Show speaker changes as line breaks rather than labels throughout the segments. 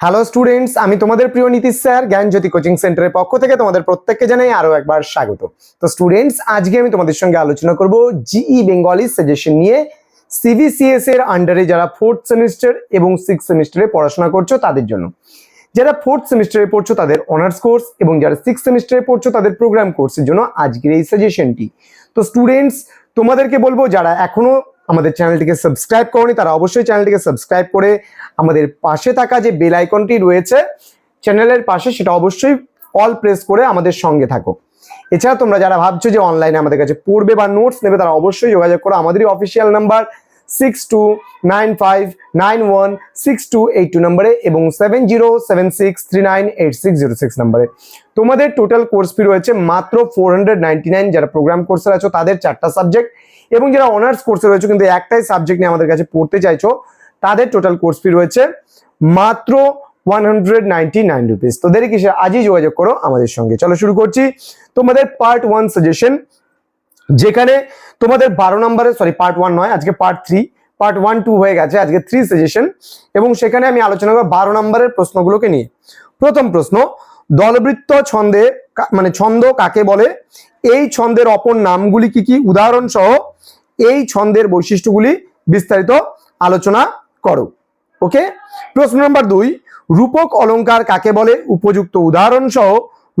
Hello students আমি তোমাদের প্রিয় নীতিশ স্যার, জ্ঞানজ্যোতি কোচিং সেন্টারের পক্ষ থেকে তোমাদের প্রত্যেককে জানাই আরও একবার স্বাগত। তো স্টুডেন্টস আজকে আমি তোমাদের সঙ্গে আলোচনা করব জিই বেঙ্গলি সাজেশন নিয়ে। সিবিসিএস এর আন্ডারে যারা ফোর্থ সেমিস্টার এবং সিক্স সেমিস্টারে পড়াশোনা করছ তাদের জন্য। যারা ফোর্থ সেমিস্টারে পড়ছো তাদের অনার্স কোর্স এবং যারা সিক্স সেমিস্টারে পড়ছো তাদের প্রোগ্রাম কোর্সের জন্য আজকের এই সাজেশনটি তো স্টুডেন্টস তোমাদেরকে বলব, যারা এখনও আমাদের চ্যানেলটিকে সাবস্ক্রাইব করনি তারা অবশ্যই চ্যানেলটিকে সাবস্ক্রাইব করে আমাদের পাশে থাকা যে বেল আইকনটি রয়েছে, চ্যানেলের পাশে সেটা অবশ্যই অল প্রেস করে আমাদের সঙ্গে থাকো। এছাড়া তোমরা যারা ভাবছ যে অনলাইনে আমাদের কাছে পড়বে বা নোটস নেবে, তারা অবশ্যই যোগাযোগ করো। আমাদেরই official number six two nine five nine one six two eight two নাম্বারে এবং seven zero seven six three nine eight six zero six নাম্বারে। তোমাদের টোটাল কোর্স ফি রয়েছে মাত্র ফোর হান্ড্রেড নাইনটি নাইন যারা প্রোগ্রাম কোর্সে আছো, তাদের চারটা সাবজেক্ট এবং যারা অনার্স কোর্সে রয়েছে কিন্তু একটাই সাবজেক্ট নিয়ে আমাদের কাছে পড়তে চাইছো, তাদের টোটাল কোর্স ফি রয়েছে মাত্র one hundred ninety nine rupees তো দেরি আজই যোগাযোগ করো আমাদের সঙ্গে। চলো শুরু করছি। তোমাদের পার্ট ওয়ান সাজেশন যেখানে তোমাদের বারো নম্বরে সরি পার্ট ওয়ান নয়, আজকে part three part one two হয়ে গেছে, আজকে থ্রি সাজেশন এবং সেখানে আমি আলোচনা করব বারো নম্বরের প্রশ্নগুলোকে নিয়ে। প্রথম প্রশ্ন, দলবৃত্ত ছন্দে মানে ছন্দ কাকে বলে? এই ছন্দের অপর নামগুলি কি কি? উদাহরণ সহ এই ছন্দের বৈশিষ্ট্যগুলি বিস্তারিত আলোচনা করো। ওকে প্রশ্ন নম্বর দুই, রূপক অলঙ্কার কাকে বলে? উপযুক্ত উদাহরণ সহ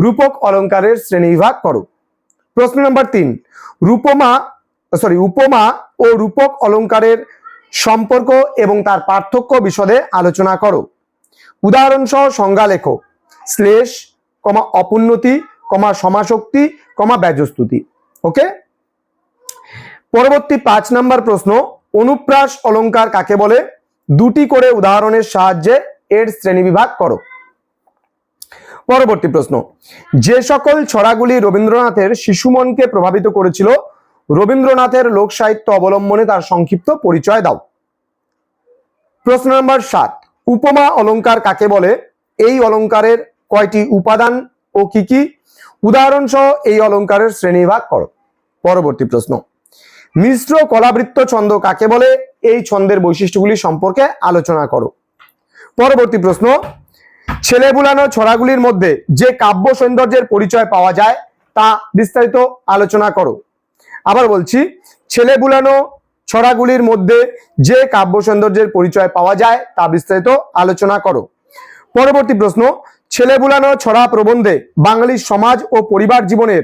রূপক অলংকারের শ্রেণীবিভাগ করো। প্রশ্ন নম্বর তিন, রূপমা সরি উপমা ও রূপক অলংকারের সম্পর্ক এবং তার পার্থক্য বিশদে আলোচনা করো। উদাহরণ সহ সংজ্ঞা লেখো। শ্লেষ, কমা অপুন্নতি, কমা সমাশক্তি কমা ব্যজস্তুতি। ওকে পরবর্তী পাঁচ নাম্বার প্রশ্ন, অনুপ্রাস অলঙ্কার কাকে বলে? দুটি করে উদাহরণের সাহায্যে এর শ্রেণীবিভাগ করো। পরবর্তী প্রশ্ন। যে সকল ছড়াগুলি রবীন্দ্রনাথের শিশুমনকে প্রভাবিত করেছিল, রবীন্দ্রনাথের লোক সাহিত্য অবলম্বনে তার সংক্ষিপ্ত পরিচয় দাও। প্রশ্ন নম্বর সাত, উপমা অলংকার কাকে বলে? এই অলংকারের কয়টি উপাদান ও কি কি? উদাহরণ সহ এই অলংকারের শ্রেণীভাগ করো। পরবর্তী প্রশ্ন, মিশ্র কলাবৃত্ত ছন্দ কাকে বলে? এই ছন্দের বৈশিষ্ট্যগুলি সম্পর্কে আলোচনা করো। পরবর্তী প্রশ্ন ছেলে বুলানো ছড়াগুলির মধ্যে যে কাব্য সৌন্দর্যের পরিচয় পাওয়া যায়, তা বিস্তারিত আলোচনা করো। আবার বলছি, ছেলে বুলানো ছড়াগুলির মধ্যে যে কাব্য সৌন্দর্যের পরিচয় পাওয়া যায়, তা বিস্তারিত আলোচনা করো। পরবর্তী প্রশ্ন, ছেলে বুলানো ছড়া প্রবন্ধে বাঙালির সমাজ ও পরিবার জীবনের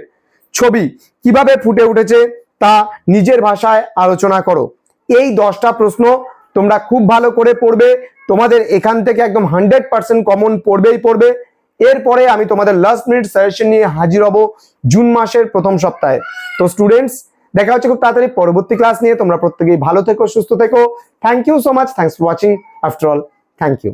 ছবি কীভাবে ফুটে উঠেছে, তা নিজের ভাষায় আলোচনা করো। এই দশটা প্রশ্ন তোমরা খুব ভালো করে পড়বে তোমাদের এখান থেকে একদম হান্ড্রেড পার্সেন্ট কমন পড়বেই পড়বে। এরপরে আমি তোমাদের লাস্ট মিনিট সাজেশন নিয়ে হাজির হব জুন মাসের প্রথম সপ্তাহে। তো স্টুডেন্টস দেখা হচ্ছে খুব তাড়াতাড়ি পরবর্তী ক্লাস নিয়ে। তোমরা প্রত্যেকেই ভালো থেকো, সুস্থ থেকো। Thank you so much thanks for watching after all thank you